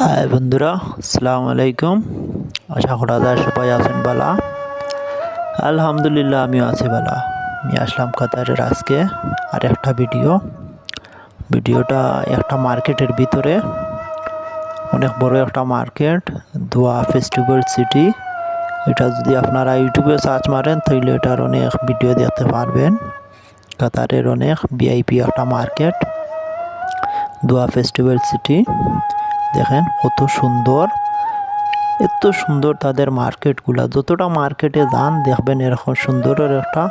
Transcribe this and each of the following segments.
High বন্ধুরা আসসালামু আলাইকুম আশা করা যায় সবাই আছেন বালা। আলহামদুলিল্লাহ, আমিও আছি বালা। আমি আসলাম কাতারের আজকে আর একটা ভিডিও। ভিডিওটা একটা মার্কেটের ভিতরে। অনেক বড় একটা মার্কেট, দোয়া ফেস্টিভ্যাল সিটি। এটা যদি আপনারা ইউটিউবে সার্চ মারেন তাহলে এটার অনেক ভিডিও দেখতে পারবেন। কাতারের অনেক ভিআইপি একটা মার্কেট, দোয়া ফেস্টিভ্যাল সিটি। দেখেন কত সুন্দর, এত সুন্দর তাদের মার্কেটগুলা। যতটা মার্কেটে যান দেখবেন এরকম সুন্দরের একটা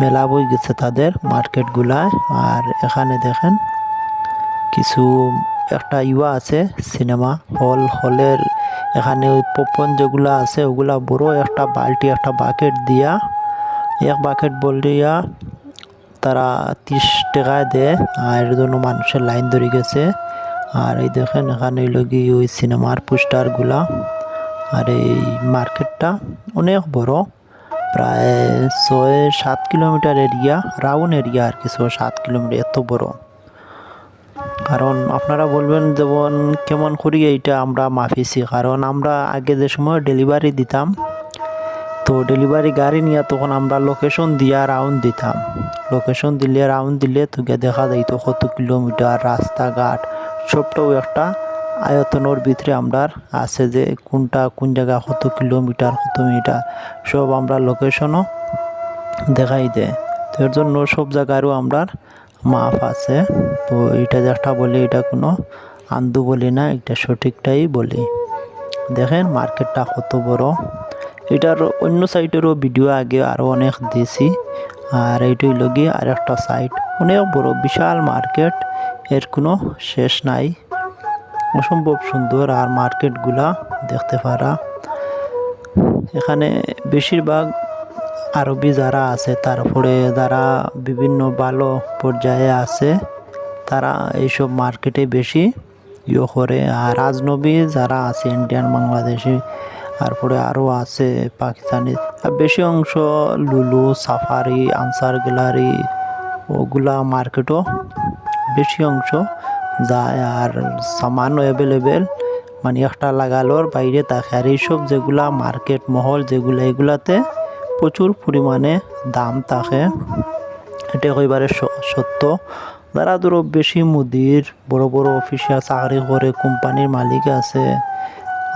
মেলা বই গেছে তাদের মার্কেটগুলায়। আর এখানে দেখেন কিছু একটা ইয়া আছে, সিনেমা হল, হলের এখানে ওই পপকর্ন যেগুলো আছে, ওগুলা বড় একটা বালতি, একটা বাকেট দিয়া, এক বাকেট বলিয়া তারা ত্রিশ টাকায় দেয়। আর এর জন্য মানুষের লাইন ধরে গেছে। আর এই দেখেন এখানে লগি ওই সিনেমার পোস্টারগুলা আর এই মার্কেটটা অনেক বড়, প্রায় ছয় সাত কিলোমিটার এরিয়া, রাউন্ড এরিয়া আর কি ছয় সাত কিলোমিটার, এত বড়। কারণ আপনারা বলবেন যেমন কেমন করি এইটা আমরা মাফিছি কারণ আমরা আগে যে সময় ডেলিভারি দিতাম, তো ডেলিভারি গাড়ি নিয়ে তখন আমরা লোকেশন দিয়া রাউন্ড দিতাম। লোকেশন দিলে, রাউন্ড দিলে তোকে দেখা যাইতো কত কিলোমিটার, রাস্তাঘাট সবটাও একটা আয়তনের ভিতরে আমরা আছে যে কোনটা কোন জায়গা কত কিলোমিটার, কত মিটার, সব আমরা লোকেশনও দেখাই দেয়। তো এর জন্য সব জায়গারও আমরা মাপ আছে। তো এটা যেটা বলি, এটা কোনো আন্দু বলি না, এটা সঠিকটাই বলি। দেখেন মার্কেটটা কত বড়। এটার অন্য সাইডেরও ভিডিও আগে আরও অনেক দিয়েছি। আর এইটাই লগি আর একটা সাইড অনেক বড়, বিশাল মার্কেট। এর কোনো শেষ নাই। অসম্ভব সুন্দর আর মার্কেটগুলা দেখতে পারা। এখানে বেশিরভাগ আরবি যারা আছে, তারপরে যারা বিভিন্ন ভালো পর্যায়ে আছে, তারা এইসব মার্কেটে বেশি ইয়ে করে। আর রাজনবী যারা আছে, ইন্ডিয়ান, বাংলাদেশি, তারপরে আরও আছে, পাকিস্তানি বেশি অংশ লুলু, সাফারি, আনসার গ্যালারি, ওগুলা মার্কেটও বেশি অংশ যায় আর সামানও অ্যাভেলেবেল মানে একটা লাগালোর বাইরে থাকে। আর এইসব যেগুলা মার্কেট মহল যেগুলো, এগুলাতে প্রচুর পরিমাণে দাম থাকে। এটা কইবারে সত্য। যারা ধরো বেশি মুদির, বড় বড় অফিসে চাকরি করে, কোম্পানির মালিক আছে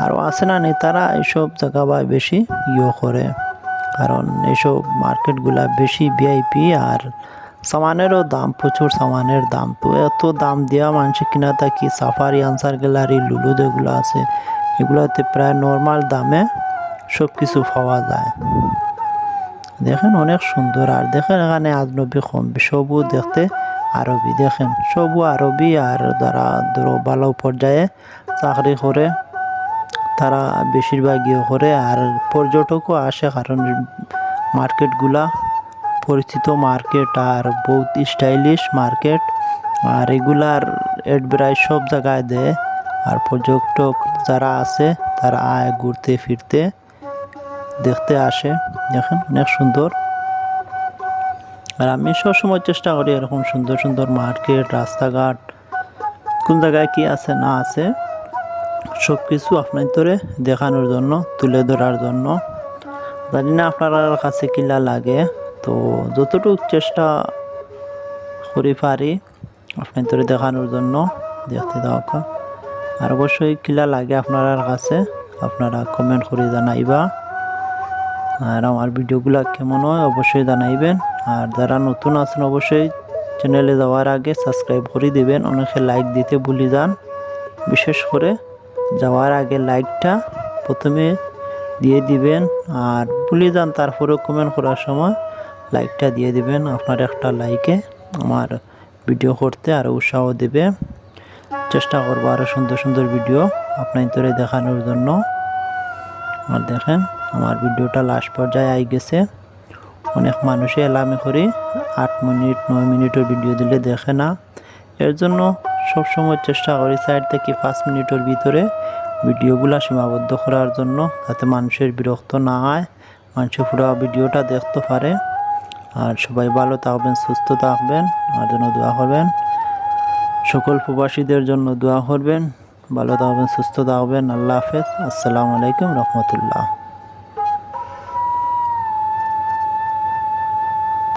আরও আছে না নেতারা এইসব জায়গা বা বেশি ইয়ে করে। কারণ এইসব মার্কেটগুলা বেশি ভিআইপি আর সামানেরও দাম, প্রচুর সামানের দাম। তো এত দাম দেওয়া মানুষ কিনা থাকি সাফারি আনসার গ্যালারি লুলু যেগুলো আছে, এগুলোতে প্রায় নর্মাল দামে সব কিছু পাওয়া যায়। দেখেন অনেক সুন্দর। আর দেখেন এখানে আজনবী কম, সবু দেখতে আরবি। দেখেন, সবু আরবি আর যারা ধরো ভালো পর্যায়ে চাকরি করে, তারা বেশিরভাগ ইয়ে করে। আর পর্যটকও আসে কারণ মার্কেটগুলা পরিচিত মার্কেট আর বহুত স্টাইলিশ মার্কেট। আর এগুলার এডভেটাইজ সব জায়গায় দেয়। আর পর্যটক যারা আছে, তারা আয় ঘুরতে, ফিরতে দেখতে আসে। দেখেন, অনেক সুন্দর। আর আমি সবসময় চেষ্টা করি এরকম সুন্দর সুন্দর মার্কেট, রাস্তাঘাট, কোন জায়গায় কি আছে, না আছে সব কিছু আপনার ধরে দেখানোর জন্য, তুলে ধরার জন্য। জানি না আপনার কাছে কিলা লাগে। তো যতটুকু চেষ্টা করি পারি আপনার ধরে দেখানোর জন্য দেখতে দরকার আর অবশ্যই কিলা লাগে আপনার কাছে, আপনারা কমেন্ট করে জানাইবা। আর আমার ভিডিওগুলো কেমন হয় অবশ্যই জানাইবেন। আর যারা নতুন আছেন, অবশ্যই চ্যানেলে যাওয়ার আগে সাবস্ক্রাইব করে দিবেন, অনেকে লাইক দিতে ভুলে যান। বিশেষ করে যাওয়ার আগে লাইকটা প্রথমে দিয়ে দিবেন, আর ভুলে যান তারপরে কমেন্ট করার সময়। লাইকটা দিয়ে দিবেন, আপনার একটা লাইকে আমার ভিডিও করতে আরও উৎসাহ দেবে। চেষ্টা করব আরও সুন্দর সুন্দর ভিডিও আপনার ধরে দেখানোর জন্য। আর দেখেন, আমার ভিডিওটা লাস্ট পর্যায়ে আই গেছে। অনেক মানুষে এলামি করি, আট মিনিট, নয় মিনিটের ভিডিও দিলে দেখে না। এর জন্য সবসময় চেষ্টা করি সাইড থেকে পাঁচ মিনিটের ভিতরে ভিডিওগুলো সীমাবদ্ধ করার জন্য, যাতে মানুষের বিরক্ত না হয় মানুষের পুরো ভিডিওটা দেখতে পারে। আর সবাই ভালো থাকবেন, সুস্থ থাকবেন আর জন্য দোয়া করবেন। সকল প্রবাসীদের জন্য দোয়া করবেন। ভালো থাকবেন, সুস্থ থাকবেন। আল্লাহ হাফেজ। আসসালামু আলাইকুম রহমতুল্লাহ।